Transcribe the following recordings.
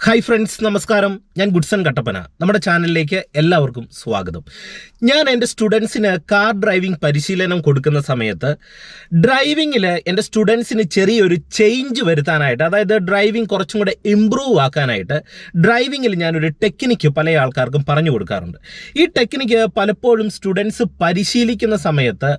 Hi friends നമസ്കാരം. ഞാൻ Goodson Kattappana. നമ്മുടെ ചാനലിലേക്ക് എല്ലാവർക്കും സ്വാഗതം. ഞാൻ എന്റെ സ്റ്റുഡൻസിന് കാർ ഡ്രൈവിംഗ് പരിശീലനം കൊടുക്കുന്ന സമയത്ത് ഡ്രൈവിങ്ങിൽ എന്റെ സ്റ്റുഡൻസിന് ചെറിയൊരു ചേഞ്ച് വരുത്താനായിട്ട് അതായത് ഡ്രൈവിംഗ് കുറച്ചും കൂടെ ഇമ്പ്രൂവ് ആക്കാനായിട്ട് ഡ്രൈവിങ്ങിൽ ഞാനൊരു ടെക്നിക്ക് പല ആൾക്കാർക്കും പറഞ്ഞു കൊടുക്കാറുണ്ട്. ഈ ടെക്നിക്ക് പലപ്പോഴും സ്റ്റുഡൻസ് പരിശീലിക്കുന്ന സമയത്ത്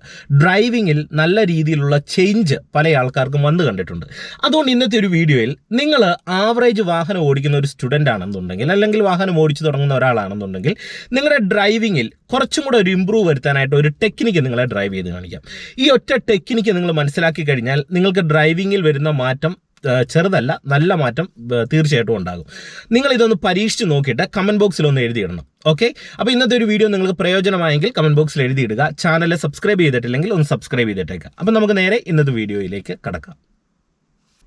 ഡ്രൈവിങ്ങിൽ നല്ല രീതിയിലുള്ള ചേഞ്ച് പല ആൾക്കാർക്കും വന്നു കണ്ടിട്ടുണ്ട്. അതുകൊണ്ട് ഇന്നത്തെ ഒരു വീഡിയോയിൽ നിങ്ങൾ ആവറേജ് വാഹനം ഓടിക്കുന്ന ഒരു സ്റ്റുഡന്റ് ആണെന്നുണ്ടെങ്കിൽ അല്ലെങ്കിൽ വാഹനം ഓടിച്ചു തുടങ്ങുന്ന ഒരാളാണെന്നുണ്ടെങ്കിൽ നിങ്ങളുടെ ഡ്രൈവിങ്ങിൽ കുറച്ചും കൂടെ ഒരു ഇമ്പ്രൂവ് വരുത്താനായിട്ട് ഒരു ടെക്നിക്ക് നിങ്ങളെ ഡ്രൈവ് ചെയ്ത് കാണിക്കാം. ഈ ഒറ്റ ടെക്നിക്ക് നിങ്ങൾ മനസ്സിലാക്കി കഴിഞ്ഞാൽ നിങ്ങൾക്ക് ഡ്രൈവിങ്ങിൽ വരുന്ന മാറ്റം ചെറുതല്ല നല്ല മാറ്റം തീർച്ചയായിട്ടും ഉണ്ടാകും. നിങ്ങൾ ഇതൊന്ന് പരീക്ഷിച്ച് നോക്കിയിട്ട് കമന്റ് ബോക്സിൽ ഒന്ന് എഴുതിയിടണം ഓക്കെ അപ്പോൾ ഇന്നത്തെ ഒരു വീഡിയോ നിങ്ങൾക്ക് പ്രയോജനമായെങ്കിൽ കമന്റ് ബോക്സിൽ എഴുതിയിടുക ചാനൽ സബ്സ്ക്രൈബ് ചെയ്തിട്ടില്ലെങ്കിൽ ഒന്ന് സബ്സ്ക്രൈബ് ചെയ്തിട്ടേക്കാം. അപ്പോൾ നമുക്ക് നേരെ ഇന്നത്തെ വീഡിയോയിലേക്ക് കടക്കാം.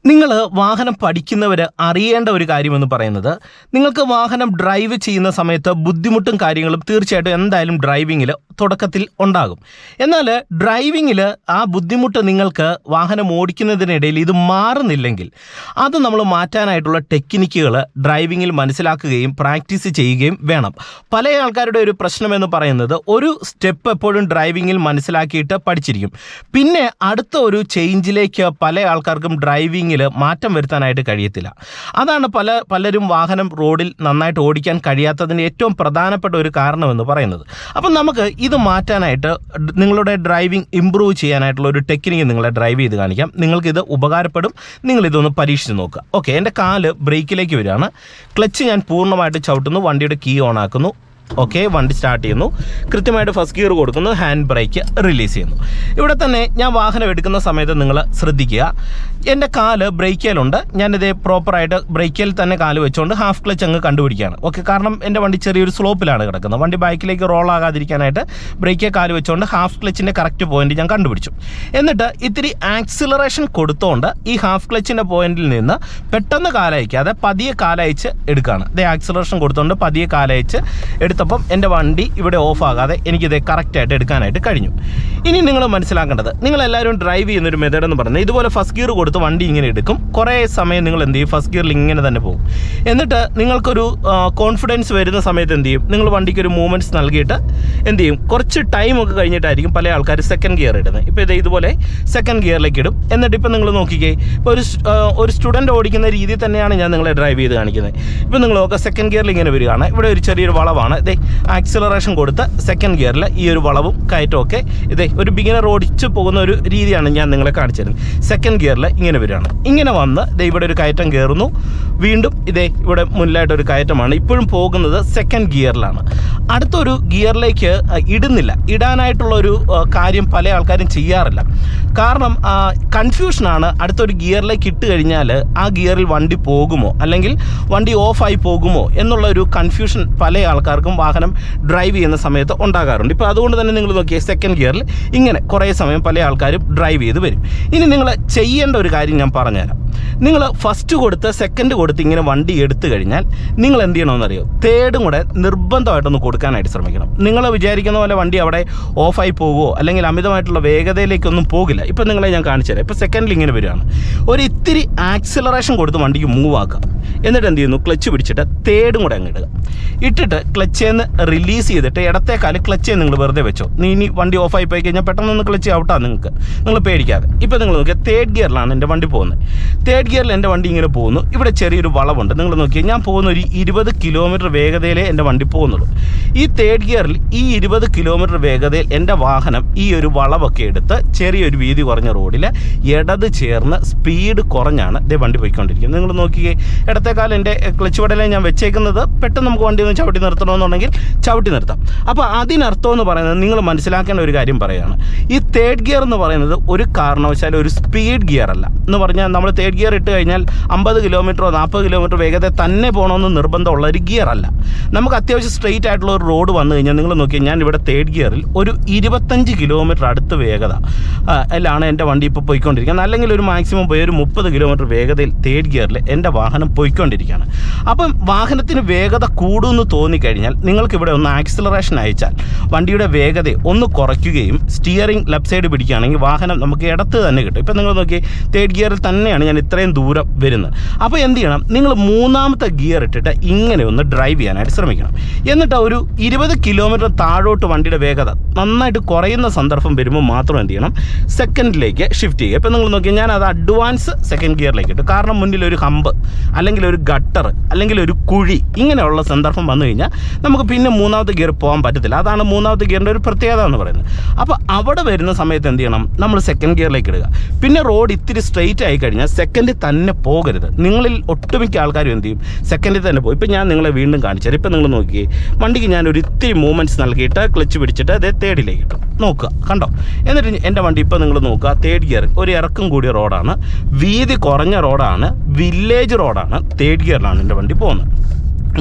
നിങ്ങൾ വാഹനം പഠിക്കുന്നവർ അറിയേണ്ട ഒരു കാര്യമെന്ന് പറയുന്നത് നിങ്ങൾക്ക് വാഹനം ഡ്രൈവ് ചെയ്യുന്ന സമയത്ത് ബുദ്ധിമുട്ടും കാര്യങ്ങളും തീർച്ചയായിട്ടും എന്തായാലും ഡ്രൈവിങ്ങിൽ തുടക്കത്തിൽ ഉണ്ടാകും. എന്നാൽ ഡ്രൈവിങ്ങിൽ ആ ബുദ്ധിമുട്ട് നിങ്ങൾക്ക് വാഹനം ഓടിക്കുന്നതിനിടയിൽ ഇത് മാറുന്നില്ലെങ്കിൽ അത് നമ്മൾ മാറ്റാനായിട്ടുള്ള ടെക്നിക്കുകൾ ഡ്രൈവിങ്ങിൽ മനസ്സിലാക്കുകയും പ്രാക്ടീസ് ചെയ്യുകയും വേണം. പല ആൾക്കാരുടെ ഒരു പ്രശ്നമെന്ന് പറയുന്നത് ഒരു സ്റ്റെപ്പ് എപ്പോഴും ഡ്രൈവിങ്ങിൽ മനസ്സിലാക്കിയിട്ട് പഠിച്ചിരിക്കും. പിന്നെ അടുത്ത ഒരു ചേഞ്ചിലേക്ക് പല ആൾക്കാർക്കും ഡ്രൈവിങ്ങിൽ മാറ്റം വരുത്താനായിട്ട് കഴിയത്തില്ല. അതാണ് പല പലരും വാഹനം റോഡിൽ നന്നായിട്ട് ഓടിക്കാൻ കഴിയാത്തതിന്റെ ഏറ്റവും പ്രധാനപ്പെട്ട ഒരു കാരണമെന്ന് പറയുന്നത്. അപ്പം നമുക്ക് ഇത് മാറ്റാനായിട്ട് നിങ്ങളുടെ ഡ്രൈവിംഗ് ഇമ്പ്രൂവ് ചെയ്യാനായിട്ടുള്ള ഒരു ടെക്നിക്ക് നിങ്ങളെ ഡ്രൈവ് ചെയ്ത് കാണിക്കാം. നിങ്ങൾക്കിത് ഉപകാരപ്പെടും. നിങ്ങളിതൊന്ന് പരീക്ഷിച്ച് നോക്കുക. ഓക്കെ എന്റെ കാൽ ബ്രേക്കിലേക്ക് വരികയാണ്. ക്ലച്ച് ഞാൻ പൂർണമായിട്ട് ചവിട്ടുന്നു. വണ്ടിയുടെ കീ ഓൺ ആക്കുന്നു ഓക്കെ വണ്ടി സ്റ്റാർട്ട് ചെയ്യുന്നു. കൃത്യമായിട്ട് ഫസ്റ്റ് ഗിയർ കൊടുക്കുന്നു. ഹാൻഡ് ബ്രേക്ക് റിലീസ് ചെയ്യുന്നു. ഇവിടെ തന്നെ ഞാൻ വാഹനം എടുക്കുന്ന സമയത്ത് നിങ്ങൾ ശ്രദ്ധിക്കുക. എന്റെ കാൽ ബ്രേക്കിലുണ്ട് ഞാനിത് പ്രോപ്പറായിട്ട് ബ്രേക്കിൽ തന്നെ കാൽ വെച്ചുകൊണ്ട് ഹാഫ് ക്ലച്ച് അങ്ങ് കണ്ടുപിടിക്കുകയാണ് ഓക്കെ കാരണം എന്റെ വണ്ടി ചെറിയൊരു സ്ലോപ്പിലാണ് കിടക്കുന്നത്. വണ്ടി ബൈക്കിലേക്ക് റോൾ ആകാതിരിക്കാനായിട്ട് ബ്രേക്കിൽ കാൽ വെച്ചുകൊണ്ട് ഹാഫ് ക്ലച്ചിന്റെ കറക്റ്റ് പോയിന്റ് ഞാൻ കണ്ടുപിടിച്ചു. എന്നിട്ട് ഇത്തിരി ആക്സിലറേഷൻ കൊടുത്തുകൊണ്ട് ഈ ഹാഫ് ക്ലച്ചിന്റെ പോയിന്റിൽ നിന്ന് പെട്ടെന്ന് കാലയക്കാതെ പതിയെ കാലയച്ച് എടുക്കുകയാണ് ഇതേ ആക്സിലറേഷൻ കൊടുത്തുകൊണ്ട് പതിയെ കാലയച്ച് എടുത്തപ്പം എന്റെ വണ്ടി ഇവിടെ ഓഫ് ആകാതെ എനിക്കിത് കറക്റ്റായിട്ട് എടുക്കാനായിട്ട് കഴിഞ്ഞു. ഇനി നിങ്ങൾ മനസ്സിലാക്കേണ്ടത് നിങ്ങളെല്ലാവരും ഡ്രൈവ് ചെയ്യുന്ന ഒരു മെത്തേഡ് എന്ന് പറഞ്ഞാൽ ഇതുപോലെ ഫസ്റ്റ് ഗിയർ കൊടുത്ത് വണ്ടി ഇങ്ങനെ എടുക്കും. കുറേ സമയം നിങ്ങൾ എന്ത് ചെയ്യും? ഫസ്റ്റ് ഗിയറിൽ ഇങ്ങനെ തന്നെ പോകും. എന്നിട്ട് നിങ്ങൾക്കൊരു കോൺഫിഡൻസ് വരുന്ന സമയത്ത് എന്ത് ചെയ്യും? നിങ്ങൾ വണ്ടിക്ക് ഒരു മൂവ്മെന്റ്സ് നൽകിയിട്ട് എന്ത് ചെയ്യും? കുറച്ച് ടൈമൊക്കെ കഴിഞ്ഞിട്ടായിരിക്കും പല ആൾക്കാർ സെക്കൻഡ് ഗിയർ ഇടുന്നത്. ഇപ്പോൾ ഇത് ഇതുപോലെ സെക്കൻഡ് ഗിയറിലേക്ക് ഇടും. എന്നിട്ട് ഇപ്പോൾ നിങ്ങൾ നോക്കിക്കേ ഇപ്പോൾ ഒരു ഒരു സ്റ്റുഡന്റ് ഓടിക്കുന്ന രീതി തന്നെയാണ് ഞാൻ നിങ്ങളെ ഡ്രൈവ് ചെയ്ത് കാണിക്കുന്നത്. ഇപ്പോൾ നിങ്ങൾ നോക്കുക സെക്കൻഡ് ഗിയറിൽ ഇങ്ങനെ വരികയാണ്. ഇവിടെ ഒരു ചെറിയൊരു വളവാണ്. ഇതേ ആക്സിലറേഷൻ കൊടുത്ത് സെക്കൻഡ് ഗിയറിൽ ഈ ഒരു വളവും കയറ്റവും ഒക്കെ ഇതേ ഒരു ബിഗിനർ ഓടിച്ച് പോകുന്ന ഒരു രീതിയാണ് ഞാൻ നിങ്ങളെ കാണിച്ചു തരുന്നത്. സെക്കൻഡ് ഗിയറിൽ ഇങ്ങനെ വരികയാണ്. ഇങ്ങനെ വന്ന് ദേ ഇവിടെ ഒരു കയറ്റം കയറുന്നു. വീണ്ടും ഇതേ ഇവിടെ മുന്നിലായിട്ടൊരു കയറ്റമാണ്. ഇപ്പോഴും പോകുന്നത് സെക്കൻഡ് ഗിയറിലാണ് അടുത്തൊരു ഗിയറിലേക്ക് ഇടുന്നില്ല. ഇടാനായിട്ടുള്ളൊരു കാര്യം പല ആൾക്കാരും ചെയ്യാറില്ല. കാരണം കൺഫ്യൂഷനാണ് അടുത്തൊരു ഗിയറിലേക്ക് ഇട്ട് കഴിഞ്ഞാൽ ആ ഗിയറിൽ വണ്ടി പോകുമോ? അല്ലെങ്കിൽ വണ്ടി ഓഫായി പോകുമോ? എന്നുള്ള ഒരു കൺഫ്യൂഷൻ പല ആൾക്കാർക്കും വാഹനം ഡ്രൈവ് ചെയ്യുന്ന സമയത്ത് ഉണ്ടാകാറുണ്ട്. ഇപ്പോൾ അതുകൊണ്ട് തന്നെ നിങ്ങൾ നോക്കിയാൽ സെക്കൻഡ് ഗിയറിൽ ഇങ്ങനെ കുറേ സമയം പല ആൾക്കാരും ഡ്രൈവ് ചെയ്ത് വരും. ഇനി നിങ്ങൾ ചെയ്യേണ്ട ഒരു കാര്യം ഞാൻ പറഞ്ഞുതരാം. നിങ്ങൾ ഫസ്റ്റ് കൊടുത്ത് സെക്കൻഡ് കൊടുത്ത് ഇങ്ങനെ വണ്ടി എടുത്തു കഴിഞ്ഞാൽ നിങ്ങൾ എന്ത് ചെയ്യണമെന്നറിയോ? തേർഡും കൂടെ നിർബന്ധമായിട്ടൊന്ന് കൊടുക്കാനായിട്ട് ശ്രമിക്കണം. നിങ്ങൾ വിചാരിക്കുന്ന പോലെ വണ്ടി അവിടെ ഓഫായി പോകുമോ അല്ലെങ്കിൽ അമിതമായിട്ടുള്ള വേഗതയിലേക്കൊന്നും പോകില്ല. ഇപ്പം നിങ്ങളെ ഞാൻ കാണിച്ചു തരാം. ഇപ്പോൾ സെക്കൻഡിൽ ഇങ്ങനെ വരികയാണ്. ഒരു ഇത്തിരി ആക്സിലറേഷൻ കൊടുത്ത് വണ്ടിക്ക് മൂവ് ആക്കുക എന്നിട്ട് എന്ത് ചെയ്യുന്നു? ക്ലച്ച് പിടിച്ചിട്ട് തേർഡും കൂടെ അങ്ങ് ഇടുക. ഇട്ടിട്ട് ക്ലച്ചേന്ന് റിലീസ് ചെയ്തിട്ട് ഇടത്തെ കാൽ ക്ലച്ചേ നിങ്ങൾ വെറുതെ വെച്ചോ. നീ ഇനി വണ്ടി ഓഫായി പോയി കഴിഞ്ഞാൽ പെട്ടെന്ന് ഒന്ന് ക്ലച്ച് ഔട്ടാണ് നിങ്ങൾക്ക്. നിങ്ങൾ പേടിക്കാതെ. ഇപ്പോൾ നിങ്ങൾ നോക്കിയാൽ തേർഡ് ഗിയറിലാണ് എന്റെ വണ്ടി പോകുന്നത്. തേർഡ് ഗിയറിൽ എന്റെ വണ്ടി ഇങ്ങനെ പോകുന്നു. ഇവിടെ ചെറിയൊരു വളവുണ്ട്. നിങ്ങൾ നോക്കിയാൽ ഞാൻ പോകുന്ന ഒരു ഇരുപത് കിലോമീറ്റർ വേഗതയിലേ എന്റെ വണ്ടി പോകുന്നുള്ളൂ. ഈ തേർഡ് ഗിയറിൽ ഈ ഇരുപത് കിലോമീറ്റർ വേഗതയിൽ എന്റെ വാഹനം ഈ ഒരു വളവൊക്കെ എടുത്ത് ചെറിയൊരു വീതി കുറഞ്ഞ റോഡിൽ ഇടത് ചേർന്ന് സ്പീഡ് കുറഞ്ഞാണ് ഇതേ വണ്ടി പോയിക്കൊണ്ടിരിക്കുന്നത്. നിങ്ങൾ നോക്കിയേ ഇടത്തേക്കാലം എന്റെ ക്ലച്ച് പടലെ ഞാൻ വെച്ചേക്കുന്നത് പെട്ടെന്ന് നമുക്ക് വണ്ടി ഒന്ന് ചവിട്ടി നിർത്തണമെന്നുണ്ടെങ്കിൽ ചവിട്ടി നിർത്താം. അപ്പോൾ അതിനർത്ഥം എന്ന് പറയുന്നത് നിങ്ങൾ മനസ്സിലാക്കേണ്ട ഒരു കാര്യം പറയുകയാണ്. ഈ തേർഡ് ഗിയർ എന്ന് പറയുന്നത് ഒരു കാരണവശാലും ഒരു സ്പീഡ് ഗിയർ അല്ല. എന്ന് പറഞ്ഞാൽ നമ്മൾ തേർഡ് ഗിയർ ഇട്ട് കഴിഞ്ഞാൽ അമ്പത് കിലോമീറ്ററോ നാൽപ്പത് കിലോമീറ്റർ വേഗത തന്നെ പോകണമെന്ന് നിർബന്ധമുള്ള ഒരു ഗിയർ അല്ല. നമുക്ക് അത്യാവശ്യം സ്ട്രെയിറ്റ് ആയിട്ടുള്ള ഒരു റോഡ് വന്നു കഴിഞ്ഞാൽ നിങ്ങൾ നോക്കിയാൽ ഞാൻ ഇവിടെ തേർഡ് ഗിയറിൽ ഒരു ഇരുപത്തഞ്ച് കിലോമീറ്റർ അടുത്ത് വേഗത അല്ലാണ് എന്റെ വണ്ടി ഇപ്പോൾ പോയിക്കൊണ്ടിരിക്കുന്നത്. അല്ലെങ്കിൽ ഒരു മാക്സിമം പോയി ഒരു മുപ്പത് കിലോമീറ്റർ വേഗതയിൽ തേർഡ് ഗിയറിൽ എന്റെ വാഹനം പോയിക്കൊണ്ടിരിക്കുകയാണ്. അപ്പം വാഹനത്തിന് വേഗത കൂടുമെന്ന് തോന്നിക്കഴിഞ്ഞാൽ നിങ്ങൾക്ക് ഇവിടെ ഒന്ന് ആക്സിലറേഷൻ അയച്ചാൽ വണ്ടിയുടെ വേഗത ഒന്ന് കുറയ്ക്കുകയും സ്റ്റിയറിംഗ് ലെഫ്റ്റ് സൈഡ് പിടിക്കുകയാണെങ്കിൽ വാഹനം നമുക്ക് ഇടത്ത് തന്നെ കിട്ടും. ഇപ്പം നിങ്ങൾ നോക്കി തേർഡ് ഗിയറിൽ തന്നെയാണ് ഞാൻ ഇത്രയും ദൂരം വരുന്നത്. അപ്പോൾ എന്ത് ചെയ്യണം? നിങ്ങൾ മൂന്നാമത്തെ ഗിയർ ഇട്ടിട്ട് ഇങ്ങനെ ഒന്ന് ഡ്രൈവ് ചെയ്യാനായിട്ട് ശ്രമിക്കണം. എന്നിട്ട് ഒരു ഇരുപത് കിലോമീറ്റർ താഴോട്ട് വണ്ടിയുടെ വേഗത നന്നായിട്ട് കുറയുന്ന സന്ദർഭം വരുമ്പോൾ മാത്രം എന്ത് ചെയ്യണം? സെക്കൻഡിലേക്ക് ഷിഫ്റ്റ് ചെയ്യുക. ഇപ്പോൾ നിങ്ങൾ നോക്കി ഞാൻ അത് അഡ്വാൻസ് സെക്കൻഡ് ഗിയറിലേക്ക് ഇട്ടു. കാരണം മുന്നിൽ ഒരു ഹമ്പ് അല്ലെങ്കിൽ ഒരു ഗട്ടർ അല്ലെങ്കിൽ ഒരു കുഴി ഇങ്ങനെയുള്ള സന്ദർഭം വന്നു കഴിഞ്ഞാൽ നമുക്ക് പിന്നെ മൂന്നാമത്തെ ഗിയർ പോകാൻ പറ്റത്തില്ല. അതാണ് മൂന്നാമത്തെ ഗിയറിന്റെ ഒരു പ്രത്യേകത എന്ന് പറയുന്നത്. അപ്പോൾ അവിടെ വരുന്ന സമയത്ത് എന്ത് ചെയ്യണം? നമ്മൾ സെക്കൻഡ് ഗിയറിലേക്ക് ഇടുക. പിന്നെ റോഡ് ഇത്തിരി സ്ട്രെയിറ്റ് ആയി കഴിഞ്ഞാൽ സെക്കൻഡിൽ തന്നെ പോകരുത്. നിങ്ങളിൽ ഒട്ടുമിക്ക ആൾക്കാരും എന്ത് ചെയ്യും? സെക്കൻഡിൽ തന്നെ പോകും ഇപ്പം ഞാൻ നിങ്ങളെ വീണ്ടും കാണിച്ചു ഇപ്പം നിങ്ങൾ നോക്കിയേ വണ്ടിക്ക് ഞാൻ ഒരു ഇത്തിരി മൂവ്മെന്റ്സ് നൽകിയിട്ട് ക്ലച്ച് പിടിച്ചിട്ട് അതേ തേർഡിലേക്ക് ഇട്ടു. നോക്കുക കണ്ടോ? എന്നിട്ട് എന്റെ വണ്ടി ഇപ്പോൾ നിങ്ങൾ നോക്കുക തേർഡ് ഗിയർ ഒരു ഇറക്കം കൂടിയ റോഡാണ് വീതി കുറഞ്ഞ റോഡാണ് വില്ലേജ് റോഡാണ് തേർഡ് ഗിയറിലാണ് എന്റെ വണ്ടി പോകുന്നത്.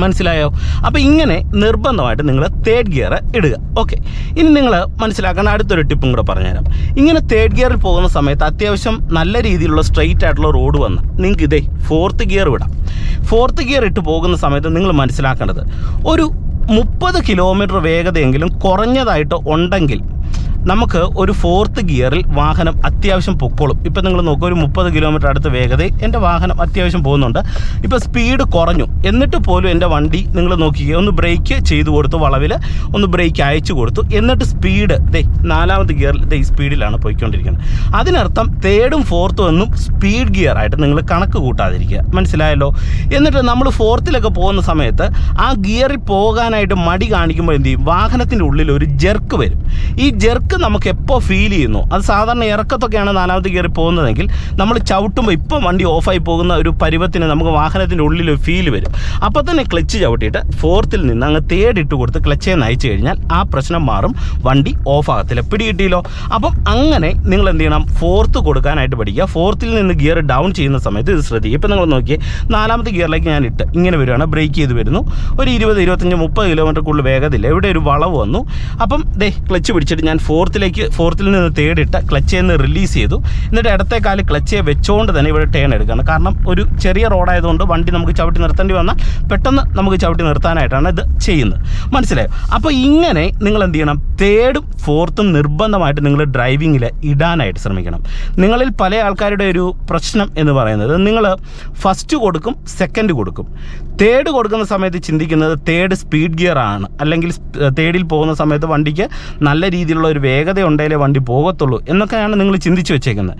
മനസ്സിലായോ? അപ്പോൾ ഇങ്ങനെ നിർബന്ധമായിട്ട് നിങ്ങൾ തേർഡ് ഗിയർ ഇടുക. ഓക്കെ ഇനി നിങ്ങൾ മനസ്സിലാക്കേണ്ട അടുത്തൊരു ടിപ്പും കൂടെ പറഞ്ഞുതരാം. ഇങ്ങനെ തേർഡ് ഗിയറിൽ പോകുന്ന സമയത്ത് അത്യാവശ്യം നല്ല രീതിയിലുള്ള സ്ട്രെയിറ്റ് ആയിട്ടുള്ള റോഡ് വന്ന് നിങ്ങൾക്ക് ഇതേ ഫോർത്ത് ഗിയർ വിടാം. ഫോർത്ത് ഗിയർ ഇട്ട് പോകുന്ന സമയത്ത് നിങ്ങൾ മനസ്സിലാക്കേണ്ടത് ഒരു മുപ്പത് കിലോമീറ്റർ വേഗതയെങ്കിലും കുറഞ്ഞതായിട്ട് ഉണ്ടെങ്കിൽ നമുക്ക് ഒരു ഫോർത്ത് ഗിയറിൽ വാഹനം അത്യാവശ്യം പൊക്കോളും. ഇപ്പം നിങ്ങൾ നോക്കുക ഒരു മുപ്പത് കിലോമീറ്റർ അടുത്ത് വേഗത എന്റെ വാഹനം അത്യാവശ്യം പോകുന്നുണ്ട്. ഇപ്പോൾ സ്പീഡ് കുറഞ്ഞു. എന്നിട്ട് പോലും എന്റെ വണ്ടി നിങ്ങൾ നോക്കിക്കുക ഒന്ന് ബ്രേക്ക് ചെയ്തു കൊടുത്തു വളവിൽ ഒന്ന് ബ്രേക്ക് അയച്ചു കൊടുത്തു. എന്നിട്ട് സ്പീഡ് ദേ നാലാമത് ഗിയറിൽ ദേ സ്പീഡിലാണ് പോയിക്കൊണ്ടിരിക്കുന്നത്. അതിനർത്ഥം തേർഡും ഫോർത്തും ഒന്നും സ്പീഡ് ഗിയർ ആയിട്ട് നിങ്ങൾ കണക്ക് കൂട്ടാതിരിക്കുക. മനസ്സിലായല്ലോ? എന്നിട്ട് നമ്മൾ ഫോർത്തിലൊക്കെ പോകുന്ന സമയത്ത് ആ ഗിയറിൽ പോകാനായിട്ട് മടി കാണിക്കുമ്പോൾ എന്ത് ചെയ്യും? വാഹനത്തിന്റെ ഉള്ളിൽ ഒരു ജെർക്ക് വരും. ഈ ജെർക്ക് നമുക്ക് എപ്പോൾ ഫീൽ ചെയ്യുന്നു. അത് സാധാരണ ഇറക്കത്തൊക്കെയാണ് നാലാമത്തെ കയറി പോകുന്നതെങ്കിൽ നമ്മൾ ചവിട്ടുമ്പോൾ ഇപ്പം വണ്ടി ഓഫായി പോകുന്ന ഒരു പരുവത്തിന് നമുക്ക് വാഹനത്തിന്റെ ഉള്ളിൽ ഒരു ഫീൽ വരും. അപ്പോൾ തന്നെ ക്ലച്ച് ചവിട്ടിയിട്ട് ഫോർത്തിൽ നിന്ന് അങ്ങ് തേടിട്ട് കൊടുത്ത് ക്ലച്ചേ നയിച്ചു കഴിഞ്ഞാൽ ആ പ്രശ്നം മാറും വണ്ടി ഓഫ് ആകത്തില്ല. പിടികിട്ടിയല്ലോ? അപ്പം അങ്ങനെ നിങ്ങൾ എന്ത് ചെയ്യണം? ഫോർത്ത് കൊടുക്കാനായിട്ട് പഠിക്കുക. ഫോർത്തിൽ നിന്ന് ഗിയർ ഡൗൺ ചെയ്യുന്ന സമയത്ത് ഇത് ശ്രദ്ധിക്കുക. ഇപ്പം നിങ്ങൾ നോക്കിയേ നാലാമത്തെ ഗിയറിലേക്ക് ഞാൻ ഇട്ട് ഇങ്ങനെ വരുവാണ് ബ്രേക്ക് ചെയ്ത് വരുന്നു. ഒരു ഇരുപത് ഇരുപത്തഞ്ച് മുപ്പത് കിലോമീറ്റർ കൂടുതൽ വേഗതയില്ല ഇവിടെ ഒരു വളവ് വന്നു. അപ്പം ദേ ക്ലച്ച് പിടിച്ചിട്ട് ഞാൻ ഫോർത്തിലേക്ക് ഫോർത്തിൽ നിന്ന് തേടിട്ട് ക്ലച്ച് നിന്ന് റിലീസ് ചെയ്തു. എന്നിട്ട് ഇടത്തെ കാൽ ക്ലച്ചയെ വെച്ചുകൊണ്ട് തന്നെ ഇവിടെ ടേൺ എടുക്കുകയാണ്. കാരണം ഒരു ചെറിയ റോഡായതുകൊണ്ട് വണ്ടി നമുക്ക് ചവിട്ടി നിർത്തേണ്ടി വന്നാൽ പെട്ടെന്ന് നമുക്ക് ചവിട്ടി നിർത്താനായിട്ടാണ് ഇത് ചെയ്യുന്നത്. മനസ്സിലായോ? അപ്പോൾ ഇങ്ങനെ നിങ്ങൾ എന്ത് ചെയ്യണം? തേർഡും ഫോർത്തും നിർബന്ധമായിട്ട് നിങ്ങൾ ഡ്രൈവിങ്ങിൽ ഇടാനായിട്ട് ശ്രമിക്കണം. നിങ്ങളിൽ പല ആൾക്കാരുടെ ഒരു പ്രശ്നം എന്ന് പറയുന്നത് നിങ്ങൾ ഫസ്റ്റ് കൊടുക്കും സെക്കൻഡ് കൊടുക്കും. തേർഡ് കൊടുക്കുന്ന സമയത്ത് ചിന്തിക്കുന്നത് തേർഡ് സ്പീഡ് ഗിയർ ആണ്. അല്ലെങ്കിൽ തേർഡിൽ പോകുന്ന സമയത്ത് വണ്ടിക്ക് നല്ല രീതിയിലുള്ള ഒരു വേഗത ഉണ്ടെങ്കിലേ വണ്ടി പോകത്തുള്ളൂ എന്നൊക്കെയാണ് നിങ്ങൾ ചിന്തിച്ച് വെച്ചേക്കുന്നത്.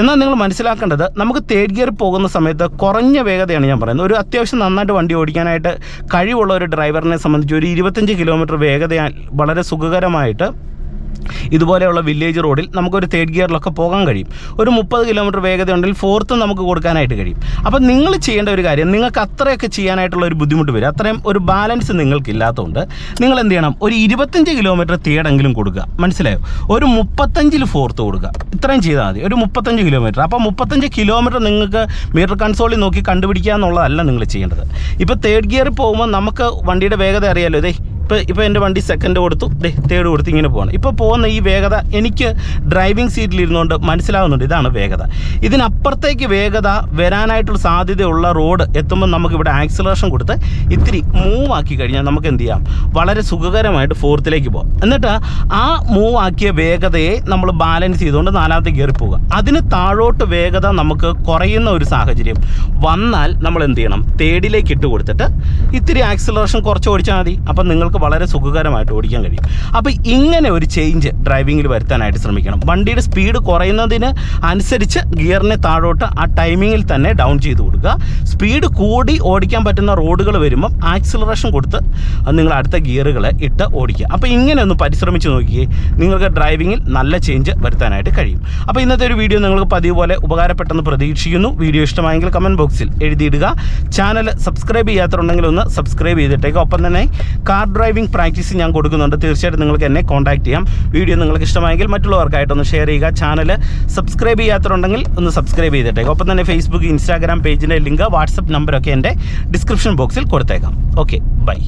എന്നാൽ നിങ്ങൾ മനസ്സിലാക്കേണ്ടത് നമുക്ക് തേർഡ് ഗിയർ പോകുന്ന സമയത്ത് കുറഞ്ഞ വേഗതയാണ് ഞാൻ പറയുന്നത്. ഒരു അത്യാവശ്യം നന്നായിട്ട് വണ്ടി ഓടിക്കാനായിട്ട് കഴിവുള്ള ഒരു ഡ്രൈവറിനെ സംബന്ധിച്ച് ഒരു ഇരുപത്തഞ്ച് കിലോമീറ്റർ വേഗത വളരെ സുഖകരമായിട്ട് ഇതുപോലെയുള്ള വില്ലേജ് റോഡിൽ നമുക്കൊരു തേർഡ് ഗിയറിലൊക്കെ പോകാൻ കഴിയും. ഒരു മുപ്പത് കിലോമീറ്റർ വേഗത ഉണ്ടെങ്കിൽ ഫോർത്തും നമുക്ക് കൊടുക്കാനായിട്ട് കഴിയും. അപ്പം നിങ്ങൾ ചെയ്യേണ്ട ഒരു കാര്യം നിങ്ങൾക്ക് അത്രയൊക്കെ ചെയ്യാനായിട്ടുള്ള ഒരു ബുദ്ധിമുട്ട് വരും. അത്രയും ഒരു ബാലൻസ് നിങ്ങൾക്ക് ഇല്ലാത്തതുകൊണ്ട് നിങ്ങൾ എന്ത് ചെയ്യണം? ഒരു ഇരുപത്തഞ്ച് കിലോമീറ്റർ തേടെങ്കിലും കൊടുക്കുക. മനസ്സിലായോ? ഒരു മുപ്പത്തഞ്ചിൽ ഫോർത്ത് കൊടുക്കുക. ഇത്രയും ചെയ്താൽ മതി. ഒരു മുപ്പത്തഞ്ച് കിലോമീറ്റർ അപ്പോൾ മുപ്പത്തഞ്ച് കിലോമീറ്റർ നിങ്ങൾക്ക് മീറ്റർ കൺസോളിൽ നോക്കി കണ്ടുപിടിക്കുക എന്നുള്ളതല്ല നിങ്ങൾ ചെയ്യേണ്ടത്. ഇപ്പോൾ തേർഡ് ഗിയറിൽ പോകുമ്പോൾ നമുക്ക് വണ്ടിയുടെ വേഗത അറിയാലോ? ഇതേ ഇപ്പോൾ ഇപ്പോൾ എന്റെ വണ്ടി സെക്കൻഡ് കൊടുത്തു. ദേ തേർഡ് കൊടുത്ത് ഇങ്ങനെ പോകണം ഇപ്പോൾ പോകുന്ന ഈ വേഗത എനിക്ക് ഡ്രൈവിംഗ് സീറ്റിൽ ഇരുന്നുകൊണ്ട് മനസ്സിലാവുന്നുണ്ട്. ഇതാണ് വേഗത. ഇതിനപ്പുറത്തേക്ക് വേഗത വരാനായിട്ടുള്ള സാധ്യതയുള്ള റോഡ് എത്തുമ്പോൾ നമുക്കിവിടെ ഇവിടെ ആക്സിലേഷൻ കൊടുത്ത് ഇത്തിരി മൂവ് ആക്കി കഴിഞ്ഞാൽ നമുക്ക് എന്ത് ചെയ്യാം? വളരെ സുഖകരമായിട്ട് ഫോർത്തിലേക്ക് പോകാം എന്നിട്ട് ആ മൂവ് ആക്കിയ വേഗതയെ നമ്മൾ ബാലൻസ് ചെയ്തുകൊണ്ട് നാലാമത്തെ കയറി പോവുക. അതിന് താഴോട്ട് വേഗത നമുക്ക് കുറയുന്ന ഒരു സാഹചര്യം വന്നാൽ നമ്മൾ എന്ത് ചെയ്യണം? തേർഡിലേക്ക് ഇട്ട് കൊടുത്തിട്ട് ഇത്തിരി ആക്സിലറേഷൻ കുറച്ച് ഓടിച്ചാൽ മതി. അപ്പം നിങ്ങൾക്ക് വളരെ സുഖകരമായിട്ട് ഓടിക്കാൻ കഴിയും. അപ്പോൾ ഇങ്ങനെ ഒരു ചേഞ്ച് ഡ്രൈവിങ്ങിൽ വരുത്താനായിട്ട് ശ്രമിക്കണം. വണ്ടിയുടെ സ്പീഡ് കുറയുന്നതിന് അനുസരിച്ച് ഗിയറിനെ താഴോട്ട് ആ ടൈമിങ്ങിൽ തന്നെ ഡൗൺ ചെയ്ത് കൊടുക്കുക. സ്പീഡ് കൂടി ഓടിക്കാൻ പറ്റുന്ന റോഡുകൾ വരുമ്പം ആക്സിലറേഷൻ കൊടുത്ത് നിങ്ങൾ അടുത്ത ഗിയറുകൾ ഇട്ട് ഓടിക്കുക. അപ്പോൾ ഇങ്ങനെ ഒന്ന് പരിശ്രമിച്ച് നോക്കിയേ നിങ്ങൾക്ക് ഡ്രൈവിങ്ങിൽ നല്ല ചേഞ്ച് വരുത്താനായിട്ട് കഴിയും. അപ്പോൾ ഇന്നത്തെ ഒരു വീഡിയോ നിങ്ങൾക്ക് പതിവ് പോലെ ഉപകാരപ്പെട്ടെന്ന് പ്രതീക്ഷിക്കുന്നു. വീഡിയോ ഇഷ്ടമായെങ്കിൽ കമന്റ് ബോക്സിൽ എഴുതിയിടുക. ചാനൽ സബ്സ്ക്രൈബ് ചെയ്യാത്തതുണ്ടെങ്കിൽ ഒന്ന് സബ്സ്ക്രൈബ് ചെയ്തിട്ടേക്ക്. ഒപ്പം തന്നെ കാർ ഡ്രൈവ് ഡ്രൈവിംഗ് പ്രാക്ടീസ് ഞാൻ കൊടുക്കുന്നുണ്ട്. തീർച്ചയായിട്ടും നിങ്ങൾക്ക് എന്നെ കോൺടാക്ട് ചെയ്യാം. വീഡിയോ നിങ്ങൾക്ക് ഇഷ്ടമായെങ്കിൽ മറ്റുള്ളവർക്കായിട്ടൊന്ന് ഷെയർ ചെയ്യുക. ചാനൽ സബ്സ്ക്രൈബ് ചെയ്യാത്തതുണ്ടെങ്കിൽ ഒന്ന് സബ്സ്ക്രൈബ് ചെയ്തിട്ടേക്കും. ഒപ്പം തന്നെ ഫേസ്ബുക്ക് ഇൻസ്റ്റാഗ്രാം പേജിന്റെ ലിങ്ക് വാട്സപ്പ് നമ്പറൊക്കെ എന്റെ ഡിസ്ക്രിപ്ഷൻ ബോക്സിൽ കൊടുത്തേക്കാം. Okay bye